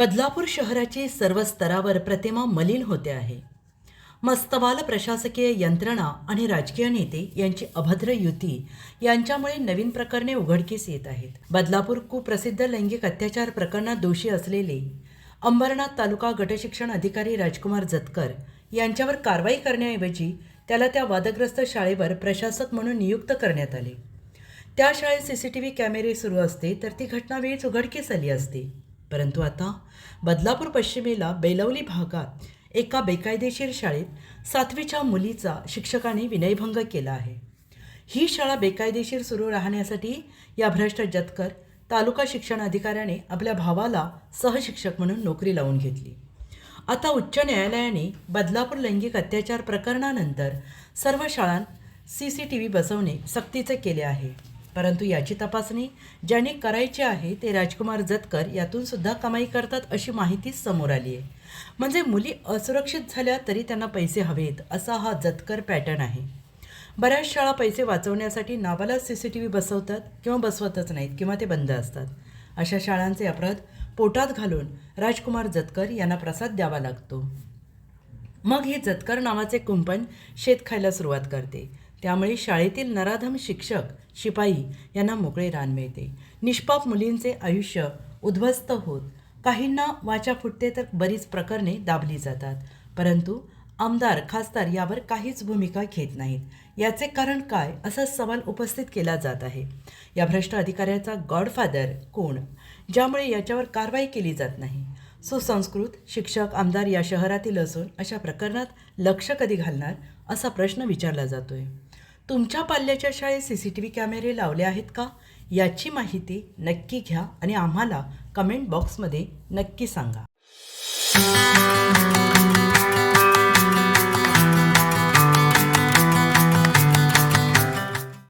बदलापूर शहराची सर्व स्तरावर प्रतिमा मलिन होते आहे. मस्तवाल प्रशासकीय यंत्रणा आणि राजकीय नेते यांची अभद्र युती यांच्यामुळे नवीन प्रकरणे उघडकीस येत आहेत. बदलापूर कुप्रसिद्ध लैंगिक अत्याचार प्रकरणात दोषी असलेले अंबरनाथ तालुका गटशिक्षण अधिकारी राजकुमार जतकर यांच्यावर कारवाई करण्याऐवजी त्याला त्या वादग्रस्त शाळेवर प्रशासक म्हणून नियुक्त करण्यात आले. त्या शाळेत सी सी टी व्ही कॅमेरे सुरू असते तर ती घटना वेळीच उघडकीस आली असते. परंतु आता बदलापूर पश्चिमेला बेलवली भागात एका बेकायदेशीर शाळेत सातवीच्या मुलीचा शिक्षकांनी विनयभंग केला आहे. ही शाळा बेकायदेशीर सुरू राहण्यासाठी या भ्रष्ट जतकर तालुका शिक्षण अधिकाऱ्याने आपल्या भावाला सहशिक्षक म्हणून नोकरी लावून घेतली. आता उच्च न्यायालयाने बदलापूर लैंगिक अत्याचार प्रकरणानंतर सर्व शाळांत सी सी टी व्ही बसवणे सक्तीचे केले आहे. परंतु याची तपासणी ज्याने करायची आहे ते राजकुमार जतकर यातून सुद्धा कमाई करतात अशी माहिती समोर आली आहे. म्हणजे मुली असुरक्षित झाल्या तरी त्यांना पैसे हवेत असा हा जतकर पॅटर्न आहे. बऱ्याच शाळा पैसे वाचवण्यासाठी नावाला सी सी टी व्ही बसवतात किंवा बसवतच नाहीत किंवा ते बंद असतात. अशा शाळांचे अपराध पोटात घालून राजकुमार जतकर यांना प्रसाद द्यावा लागतो. मग हे जतकर नावाचे कुंपण शेत खायला सुरुवात करते. त्यामुळे शाळेतील नराधम शिक्षक शिपाई यांना मोकळे रान मिळते. निष्पाप मुलींचे आयुष्य उद्ध्वस्त होत. काहींना वाचा फुटते तर बरीच प्रकरणे दाबली जातात. परंतु आमदार खासदार यावर काहीच भूमिका घेत नाहीत. याचे कारण काय असा सवाल उपस्थित केला जात आहे. या भ्रष्ट अधिकाऱ्याचा गॉडफादर कोण? ज्यामुळे याच्यावर कारवाई केली जात नाही. सुसंस्कृत शिक्षक आमदार या शहरातील असून अशा प्रकरणात लक्ष कधी घालणार असा प्रश्न विचारला जातोय. तुमच्या पाल्याच्या शाळेत सी सी टी व्ही कॅमेरे लावले आहेत का? याची माहिती नक्की घ्या आणि आम्हाला कमेंट बॉक्समध्ये नक्की सांगा.